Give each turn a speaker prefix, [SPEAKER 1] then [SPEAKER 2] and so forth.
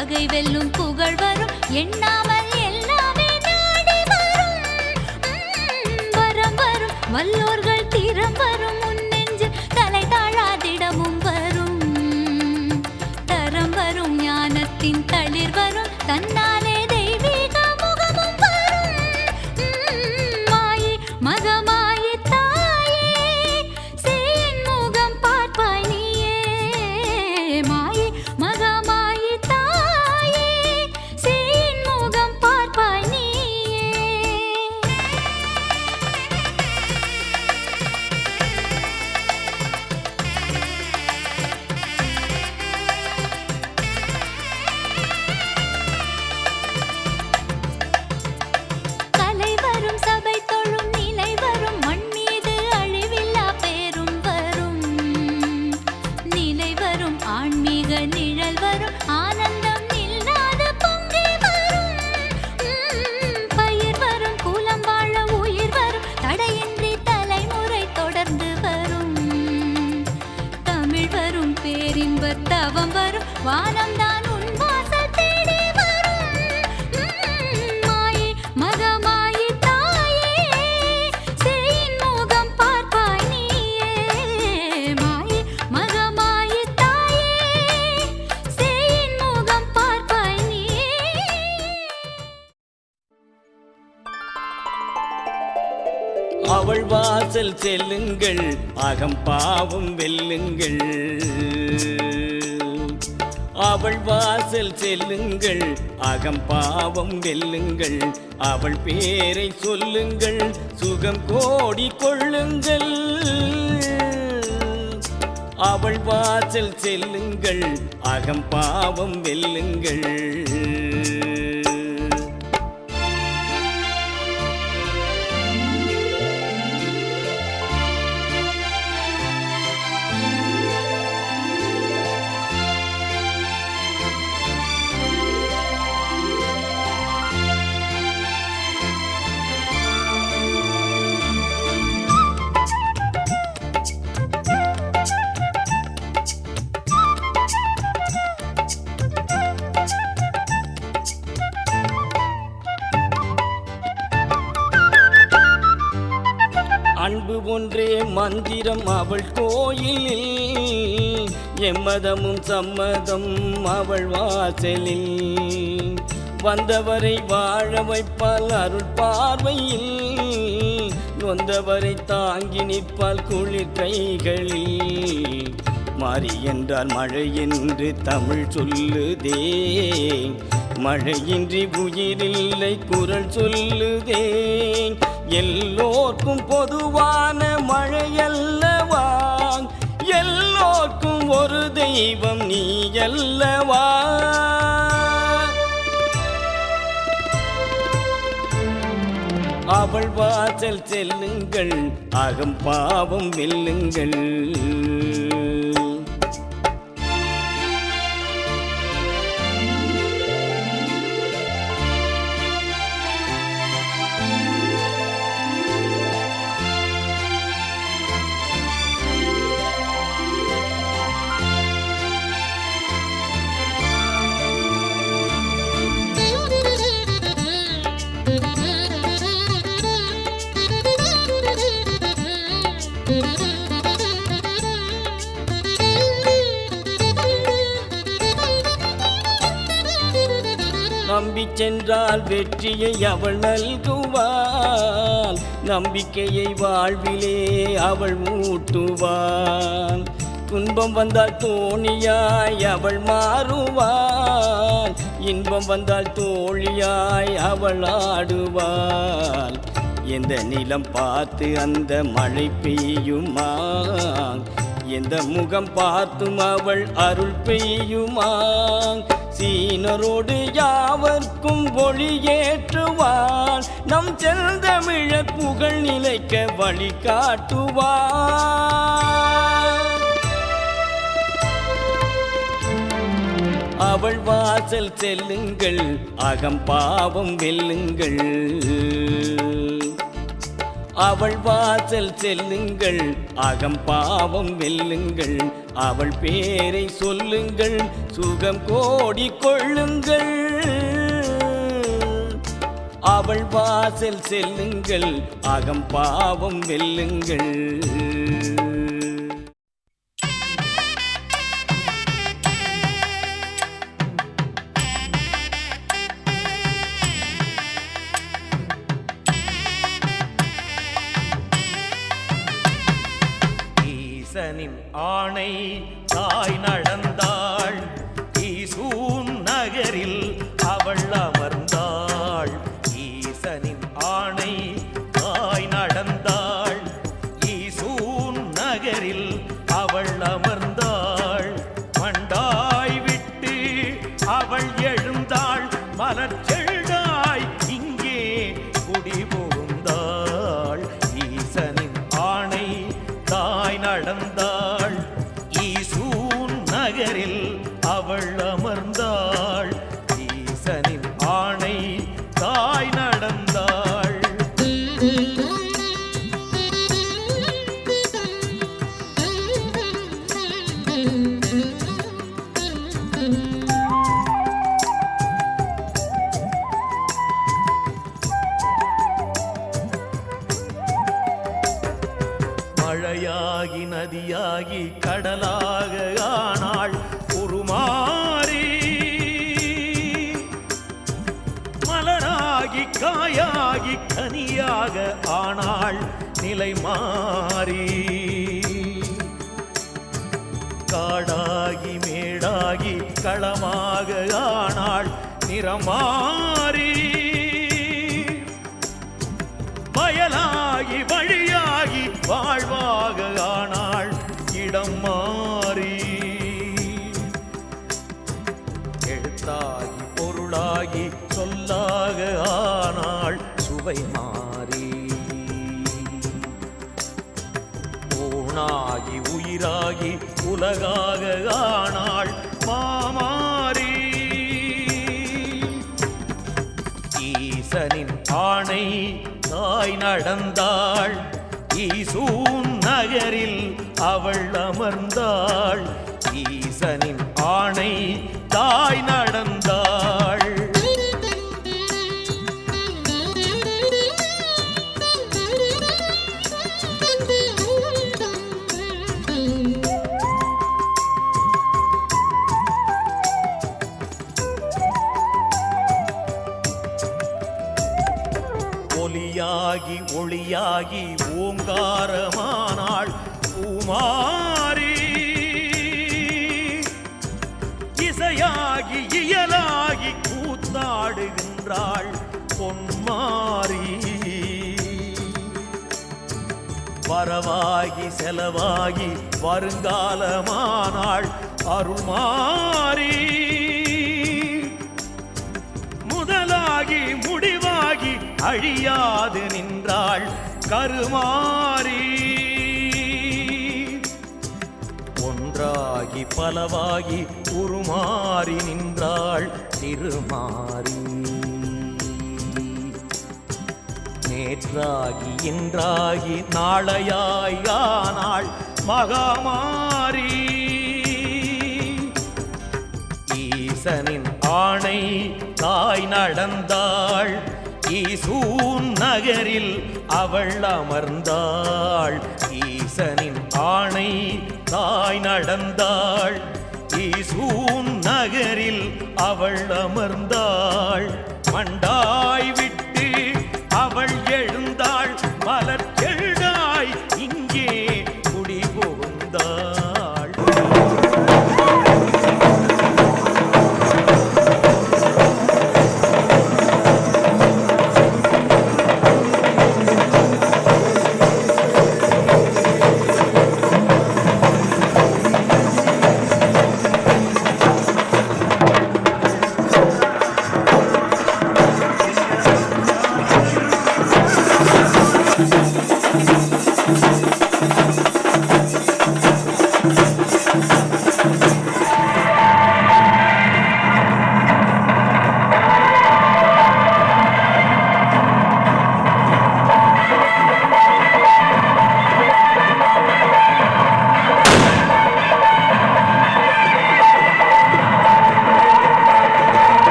[SPEAKER 1] பகை வெல்லும் புகழ் வரும். எண்ணாமல் எல்லாமே நாடி வரும். வரம் வரும். வல்லோர்கள் வாசல்
[SPEAKER 2] செல்லுங்கள் அகம் பாவம் வெல்லுங்கள். அவள் வாசல் செல்லுங்கள் அகம் பாவம் வெல்லுங்கள். அவள் பேரை சொல்லுங்கள் சுகம் கோடி கொள்ளுங்கள். அவள் வாசல் செல்லுங்கள் அகம் பாவம் வெல்லுங்கள். மந்திரம் அவள் கோயிலில் எம்மதமும் சம்மதம் அவள் வாசலில். வந்தவரை வாழ வைப்பால் அருள் பார்வையில் நொந்தவரை தாங்கி நிற்பால் குளிர் கைகளில். மாறி என்றால் மழை என்று தமிழ் சொல்லுதே மழையின்றி உயிரில்லை குரல் சொல்லுதேன். எல்லோர்க்கும் பொதுவான மழையல்லவா? எல்லோர்க்கும் ஒரு தெய்வம் நீ அல்லவா அவள் வாசல் செல்லுங்கள் அகம் பாவம் வெல்லுங்கள். சென்றால் வெற்றியை அவள் நல்குவாள். நம்பிக்கையை வாழ்விலே அவள் மூட்டுவாள். துன்பம் வந்தால் தோணியாய் அவள் மாறுவாள். இன்பம் வந்தால் தோழியாய் அவள் ஆடுவாள். எந்த நிலம் பார்த்து அந்த மழை பெய்யுமா? எந்த முகம் பார்த்தும் அவள் அருள் பெய்யுமா? சீனரோடு யாவர்க்கும் ஒளியேற்றுவாள் நம் செந்தமிழர் புகழ் நிலைக்க வழிகாட்டுவான். அவள் வாசல் செல்லுங்கள் அகம் பாவம் வெல்லுங்கள். அவள் வாசல் செல்லுங்கள் அகம் பாவம் வெல்லுங்கள். அவள் பேரை சொல்லுங்கள் சுகம் கோடி கொள்ளுங்கள். அவள் வாசல் செல்லுங்கள் அகம் பாவம் வெல்லுங்கள்.
[SPEAKER 3] ஆணை தாய் நடந்தார் நதியாகி கடலாக ஆனாள் உருமாறி மலராகி காயாகி கனியாக ஆனாள் நிலை மாறி காடாகி மேடாகி களமாக ஆனாள் நிறமாறி. வயலாகி வழியாகி வாழ்வாக ஆனாள் இடம் மாறி எழுத்தாகி பொருளாகி சொல்லாக ஆனால் சுவை மாறி. ஊனாகி உயிராகி உலகாக ஆனால் மாமாறி. ஈசனின் ஆணை தாய் நடந்தாள். ஈசூன் நகரில் அவள் அமர்ந்தாள். ஈசனின் ஆணை தாய் நடந்தாள். ஒளியாகி ஒளியாகி ஓங்காரமானாள். பூமாரி இசையாகி இயலாகி கூத்தாடுகின்றாள் பொன்மாரி வரவாகி செலவாகி வருங்காலமானாள் அருள்மாரி முதலாகி முடிவாகி அழியாது நின்றாள் கருமாரி பலவாகி உருமாறி நின்றாள் திருமாறி. நேற்றாகி இன்றாகி நாளையாயானாள் மகாமாரி ஈசனின் ஆணை தாய் நடந்தாள். ஈசூன் நகரில் அவள் அமர்ந்தாள். ஈசனின் ஆணை தாய் நடந்தாள். ஈசூன் நகரில் அவள் அமர்ந்தாள். மண்டா